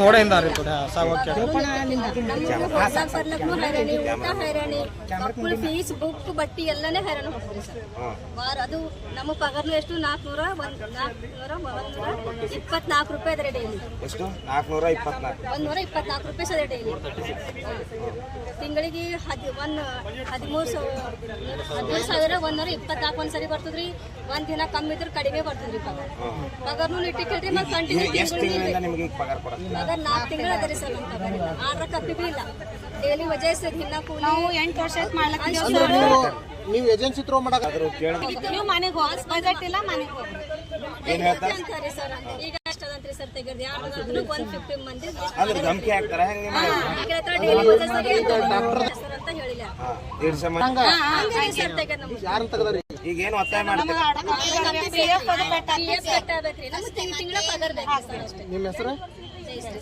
ತೋಡೆಯಿಂದ ಹರಿತದೆ ಸಾವಕ್ಕೆ ಹೊಸಾಕ್ ಬರ್ಲಕ್ನು ಹೈರಾಣಿ ಊಟ ಹೈರಾಣಿ fees book ಬಟ್ಟಿ ಎಲ್ಲನೇ ಹೈರಾಣ ಹೋಗ್ತೀವಿ ವಾರ ಅದು ನಮ್ಮ ಪಗಾರನು ಎಷ್ಟು? ನಾಲ್ಕುನೂರ ಒಂದು ನಾಲ್ಕುನೂರ ಒಂದೂರ ಇಪ್ಪತ್ನಾಲ್ಕು ರೂಪಾಯಿ ಅದ್ರ ಡೈಲಿ ಎಷ್ಟು? ನಾಲ್ಕುನೂರ ಇಪ್ಪತ್ನಾಲ್ಕು. ಒಂದೂರ ಇಪ್ಪತ್ನಾಲ್ಕು ರೂಪಾಯಿ ಸರ್ ಡೈಲಿ ತಿಂಗಳಿಗೆ ಹದ್ ಒಂದು ಹದಿಮೂರು ಸಾವಿರ ಹದಿಮೂರು ಸಾವಿರ ಒಂದ್ ಒಂದೂರ ಇಪ್ಪತ್ನಾಲ್ಕು ಒಂದು ಸರಿ ಬರ್ತದ್ರಿ. ಒಂದ್ ದಿನ ಕಮ್ಮಿ ಇದ್ರೆ ಕಡಿಮೆ ಬರ್ತದ್ರಿ ಪಗಾರ. ಪಗಾರ್ನು ಇಟ್ಟಿಕ್ಕಲ್ರಿ ಮತ್ತೆ ಕಂಟಿನ್ಯೂ ನಿಮಗೆ ಪಗಾರ ಕೊಡತ್ತೆ ಪಗಾರ ನಾಲ್ಕು ತಿಂಗಳು ಅದರಿ ಸರ್ ನಮ್ ಪಗಾರ ಇಲ್ಲ ಆರ್ಡ್ರ ಕಪ್ಪಿ ಬಿ ಇಲ್ಲ. ಡೈಲಿ ವಜೆ ಸರ್ ದಿನ ಕೂಲಿ. ನಾವು ಎಂಟು ವರ್ಷ ಮಾಡ್ಲಕ್ಕ ನೀವು ಏಜೆನ್ಸಿ ತ್ರೋ ಮಾಡಕ ನೀವು ಮನೆಗೆ ಹೋಗಿ ಬಜೆಟ್ ಇಲ್ಲ ಮನೆಗೆ ಹೋಗಿ. ಏನ್ ಹೇಳ್ತಾರೆ ಅಂತಾರೆ ಸರ್ ಈಗ ಸರ್ ತೆಗೆದು ಯಾರು ಒನ್ ಫಿಫ್ಟಿ ಮಂದಿ ಅಂದ್ರೆ ಧಮಕಿ ಹಾಕ್ತಾರ ಹೆಂಗೆ ಡೈಲಿ ವಜೆ ಸರಿ ಸರ್ ಅಂತ ಹೇಳಿಲ್ಲ. ತೆಗದಾರಿ? ಈಗ ಏನು ಒತ್ತಾಯ ಮಾಡ್ತಾರೆ ಪಿ ಎಫ್ ಅದು ಕಟ್ಟ ಪಿ ಎಫ್ ಕಟ್ಟಬೇಕ್ರಿ ನಮ್ಗೆ ತಿಂಗ್ ತಿಂಗಳ ಪಗಾರ ಬೇಕು ಸರ್ ಅಷ್ಟೇ ನಿಮ್ಮ ಹೆಸರು ಜೈ ಶ್ರೀ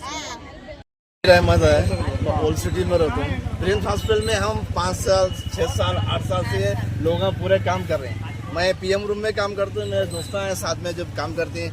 अहमद है मैं ओल्ड सिटी में रहता हूँ प्रिंस हॉस्पिटल में हम पाँच साल छः साल आठ साल से लोग पूरे काम कर रहे हैं मैं पीएम रूम में काम करता हूँ मेरे दोस्त हैं साथ में जब काम करते हैं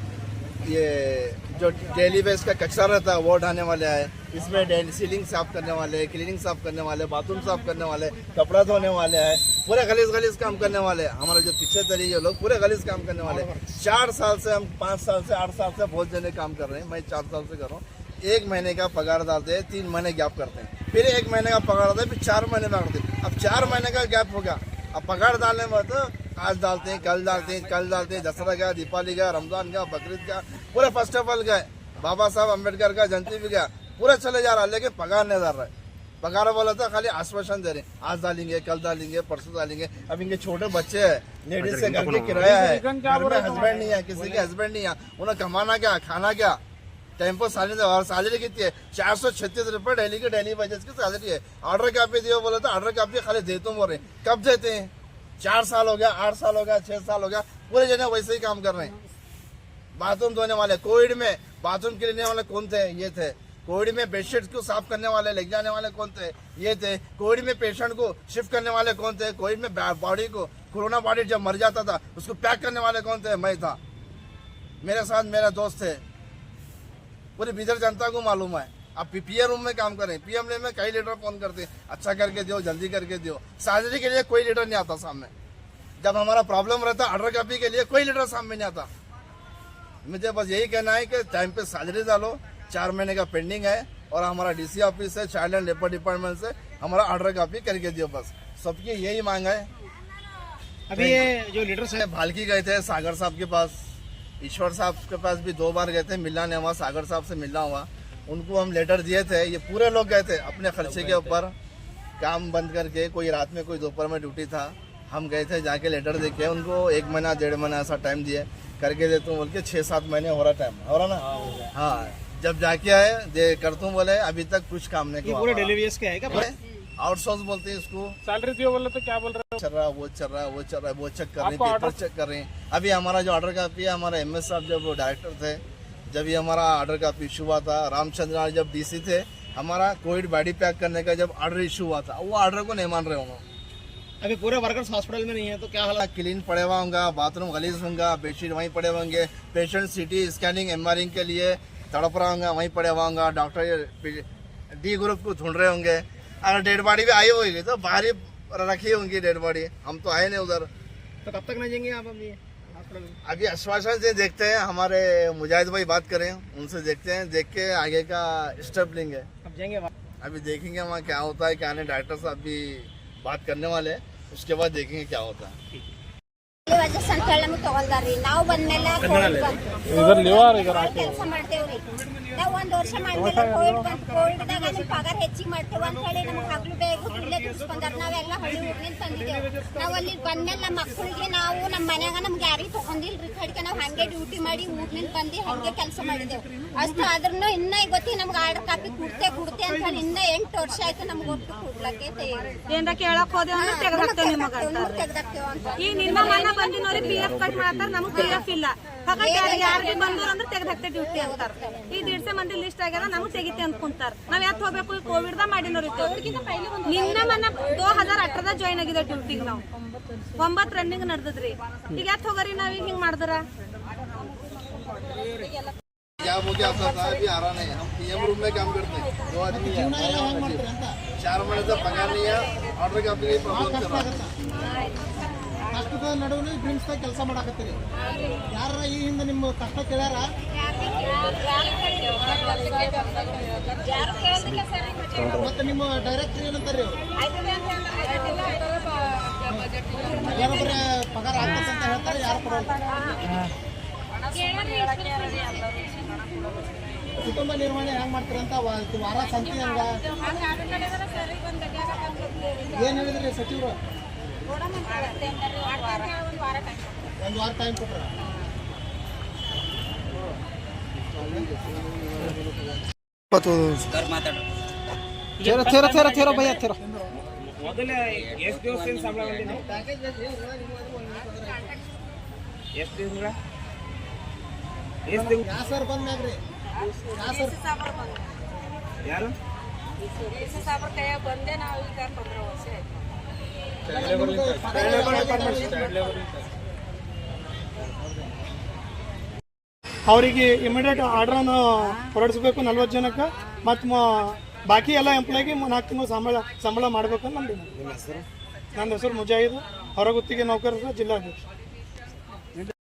ये जो डेली बेस का कचरा रहता है, वो उठाने वाले आए। इसमें डेली सीलिंग साफ़ करने वाले, क्लीनिंग साफ़ करने वाले, बाथरूम साफ़ करने वाले, कपड़ा धोने वाले हैं पूरे गलीज गलीस काम करने वाले। हैं हमारे जो पीछे चली ये लोग, पूरे गलीज काम करने वाले। चार साल से हम, पाँच साल से, आठ साल से बहुत जने काम कर रहे हैं। मैं चार साल से कर रहा हूँ। एक महीने का पगार डालते हैं, तीन महीने गैप करते हैं। फिर एक महीने का पगार डालते हैं, फिर चार महीने हैं। अब चार महीने का गैप हो गया। अब पगार डालने में तो आज डालते हैं कल डालते हैं कल डालते हैं। दसरा गया दीपावली गया रमज़ान गया बकरीद गया पूरे फेस्टिवल गए। बाबा साहब अंबेडकर का जयंती भी गया पूरा चले जा रहा है लेकिन पगार नहीं डाल रहा है। पगार बोला था खाली आश्वासन दे रहे हैं। आज डालेंगे कल डालेंगे परसों डालेंगे। अब इनके छोटे बच्चे हैं लेडीज़ से घर के किराया है। घर में हस्बैंड नहीं है किसी के हस्बैंड नहीं है। उन्हें कमाना क्या खाना क्या? टेंपो सैलरी और सैलरी कितनी है? चार सौ छत्तीस रुपए डेली की डेली वजह की सैलरी है। ऑर्डर कॉपी दियो बोला था ऑर्डर कॉपी खाली देते बोल रहे हैं। कब देते हैं? चार साल हो गया, आठ साल हो गया, छह साल हो गया, पूरे जने वैसे ही काम कर रहे हैं। बाथरूम धोने वाले, कोविड में बाथरूम क्लीनने वाले कौन थे? ये थे। कोविड में बेडशीट को साफ़ करने वाले ले जाने वाले कौन थे? ये थे। कोविड में पेशेंट को शिफ्ट करने वाले कौन थे? कोविड में बॉडी को कोरोना बॉडी जब मर जाता था, उसको पैक करने वाले कौन थे? मैं था। मेरे साथ मेरा दोस्त थे पूरी बिदर जनता को मालूम है। अब पीपीए रूम में काम करें पीएम में कई लीडर फ़ोन करते हैं। अच्छा करके दो जल्दी करके दियो। सैलरी के लिए कोई लीडर नहीं आता सामने। जब हमारा प्रॉब्लम रहता ऑर्डर कॉपी के लिए कोई लीडर सामने नहीं आता। मुझे बस यही कहना है कि टाइम पे सैलरी डालो चार महीने का पेंडिंग है और हमारा डीसी ऑफ़िस से चाइल्ड एंड लेबर डिपार्टमेंट से हमारा ऑर्डर कॉपी करके दियो बस। सबकी यही मांग है। अभी ये जो लीडर से भालकी गए थे सागर साहब के पास। ईश्वर साहब के पास भी दो बार गए थे मिलना नहीं हुआ सागर साहब से मिलना हुआ। उनको हम लेटर दिए थे ये पूरे लोग गए थे अपने खर्चे के ऊपर। काम बंद करके कोई रात में कोई दोपहर में ड्यूटी था हम गए थे जाके लेटर देके उनको एक महीना डेढ़ महीना ऐसा टाइम दिए। करके देता हूँ बोल के छः सात महीने हो रहा टाइम हो रहा ना? हाँ जब जाके आए दे करता हूँ बोले अभी तक कुछ काम नहीं ये पूरे किया डिलीवरी के है क्या? आउटसोर्स बोलते हैं इसको। सैलरी दियो बोले तो क्या बोल रहे चल रहा है वो चल रहा है वो चल रहा है वो चेक कर रहे हैं पेपर चेक कर रहे हैं। अभी हमारा जो ऑर्डर कॉपी है हमारा एम एस साहब जब डायरेक्टर थे जब ये हमारा ऑर्डर कॉपी इशू हुआ था रामचंद्र जब डीसी थे हमारा कोविड बॉडी पैक करने का जब ऑर्डर इशू हुआ था वो ऑर्डर को नहीं मान रहे उन्होंने अभी पूरे वर्कर्स हॉस्पिटल में नहीं है तो क्या हाल क्लीन पड़े हुआ होगा बाथरूम गलीज होगा बेडशीट वहीं पड़े होंगे पेशेंट सीटी स्कैनिंग एम के लिए तड़प रहा होगा वहीं पड़े हुआ होगा डॉक्टर डी ग्रुप को ढूंढ रहे होंगे। अगर डेड बॉडी भी आई होगी तो बाहर ही रखी होंगी डेड बॉडी हम तो आए नहीं उधर। तो कब तक नहीं जाएँगे आप अभी अभी आश्वासन से देखते हैं हमारे मुजाहिद भाई बात करें उनसे देखते हैं देख के आगे का स्टेप लेंगे अब जाएंगे वहाँ। अभी देखेंगे वहाँ क्या होता है क्या नहीं डॉक्टर साहब भी बात करने वाले हैं उसके बाद देखेंगे क्या होता है ವಜಸ್ ಅಂತ ಹೇಳಿ ನಮ್ಗೆ ತಗೊಳ್ದಾರ್ರಿ ನಾವು ಬಂದ್ಮೇಲೆ ಕೆಲಸ ಮಾಡ್ತೇವ್ರಿ ನಾವು ಒಂದ್ ವರ್ಷ ಮಾಡಿದ್ಮೇಲೆ ಕೋವಿಡ್ ಬಂತು ಕೋವಿಡ್ದಾಗ ನಿಮ್ ಪಗಾರ ಹೆಚ್ಚಿಗೆ ಮಾಡ್ತೇವೆ ಅಂತ ಹೇಳಿ ನಮ್ಗೆ ಹಗ್ಲು ಬೇಗ ಇಲ್ಲೇ ದುಡ್ಸ್ಕೊಂಡಾರ ನಾವೆಲ್ಲ ಹಳ್ಳಿ ಊರ್ನಿಂದ ತಂದಿದ್ದೇವೆ. ನಾವು ಅಲ್ಲಿ ಬಂದ್ಮೇಲೆ ನಮ್ಮ ಮಕ್ಕಳಿಗೆ ನಾವು ನಮ್ಮ ಮನ್ಯಾಗ ನಮ್ಗೆ ಯಾರಿಗೆ ತಗೊಂಡಿಲ್ರಿ ಕಡಿಕೆ ನಾವು ಹಂಗೆ ಡ್ಯೂಟಿ ಮಾಡಿ ಊರ್ನಿಂದ ಬಂದು ಹಂಗೆ ಕೆಲಸ ಮಾಡಿದೆವು ಅಷ್ಟು ಆದ್ರೂ ಇನ್ನ ಗೊತ್ತಿ ನಮ್ಗೆ ಆರ್ಡರ್ ಕಾಪಿ ಕುಡ್ತೆ ಕುಡ್ತೆ ಅಂತ ಹೇಳಿ ಇನ್ನ ಎಂಟು ವರ್ಷ ಆಯ್ತು ನಮ್ಗೆ ಒಟ್ಟು ಕುಡ್ಲಕ್ಕೆ ಏನ್ರ ಕೇಳಕ್ ಹೋದೇವ್ ಅಂದ್ರೆ ತೆಗ್ದಾಕ್ತೇವ್ ನಿಮಗ. ತೆಗ್ದಾಕ್ತೇವೆ ಈಗ ನಿಮ್ಮ ಮನ ಬಂದಿನವ್ರಿಗೆ ಪಿ ಎಫ್ ಕಟ್ ಮಾಡ್ತಾರ ನಮಗ್ ಪಿ ಎಫ್ ಇಲ್ಲ. ಹಾಗಾಗಿ ಯಾರಿಗೆ ಬಂದವ್ರ ಅಂದ್ರೆ ತೆಗ್ದು ಡ್ಯೂಟಿ ಅಂತಾರ. ಈ ದಿಡ್ಸೆ ಮಂದಿ ಲಿಸ್ಟ್ ಆಗ್ಯದ ನಮಗ್ ತೆಗಿತೆ ಅಂತ ಕುಂತಾರ ನಾವ್ ಯಾತ್ ಹೋಗ್ಬೇಕು ಕೋವಿಡ್ ದಾಗ ಮಾಡಿನವ್ರು ಇದ್ದೇವೆ ನಿನ್ನ ಮನ ದೋ ಹಜಾರ್ ಅಠರದ ಜಾಯ್ನ್ ಆಗಿದೆ ಡ್ಯೂಟಿಗೆ ನಾವು ಒಂಬತ್ ರನ್ನಿಂಗ್ ನಡೆದದ್ರಿ ಈಗ ಯಾತ್ ಹೋಗರಿ ನಾವ್ ಈಗ ಹಿಂಗ್ ಮಾಡಿದ್ರ क्या वो क्या आपका साहब भी आ रहा नहीं हम पीएम रूम में काम करते हैं दो आदमी है चार महीने से पगार नहीं है ऑर्डर का अपने प्रॉब्लम चल रहा है ಕಷ್ಟದ ನಡುವೆ ಡ್ರೀಮ್ಸ್ದಾಗ ಕೆಲಸ ಮಾಡಾಕತ್ತೀರಿ ಯಾರ ಈ ಹಿಂದೆ ನಿಮ್ಮ ಕಷ್ಟ ಕೇಳ್ಯಾರ ನಿಮ್ಮ ಡೈರೆಕ್ಟರ್ ಏನಂತಾರೆ? ಅವ್ರು? ಏನೋ ಬರೀ ಪಗಾರ ಆಗ್ತದೆ ಅಂತ ಹೇಳ್ತಾರೆ ಯಾರು ಕುಟುಂಬ ನಿರ್ವಹಣೆ ಹೆಂಗ್ ಮಾಡ್ತೀರಂತ ವಾರ ಸಂತಿ ಹಂಗ? ಏನ್ ಹೇಳಿದ್ರಿ ಸಚಿವರು? ಒಂದು ವಾರ ಟೈಮ್ ಕೊಟ್ರ. ತೇರ ತೇರ ತೇರ ತೇರ ಭಯ ತೇರ. ಮೊದಲೇ ಎಷ್ಟು ದಿವಸದಿಂದ ಸಂಬಳ ಎಷ್ಟು ಯಾರು? ಅವರಿಗೆ ಇಮಿಡಿಯೇಟ್ ಆರ್ಡ್ರನ್ನು ಹೊರಡಿಸ್ಬೇಕು ನಲ್ವತ್ತು ಜನಕ್ಕೆ ಮತ್ತು ಬಾಕಿ ಎಲ್ಲ ಎಂಪ್ಲಾಯ್ಗೆ ನಾಲ್ಕು ತಿಂಗಳು ಸಂಬಳ ಸಂಬಳ ಮಾಡ್ಬೇಕಂತ ನಮ್ದು ನಿಮ್ಮ ಹೆಸರು? ನನ್ನ ಹೆಸರು ಮುಜಾಹಿದ್. ಹೊರಗುತ್ತಿಗೆ ನೌಕರರ ಜಿಲ್ಲಾಧ್ಯಕ್ಷ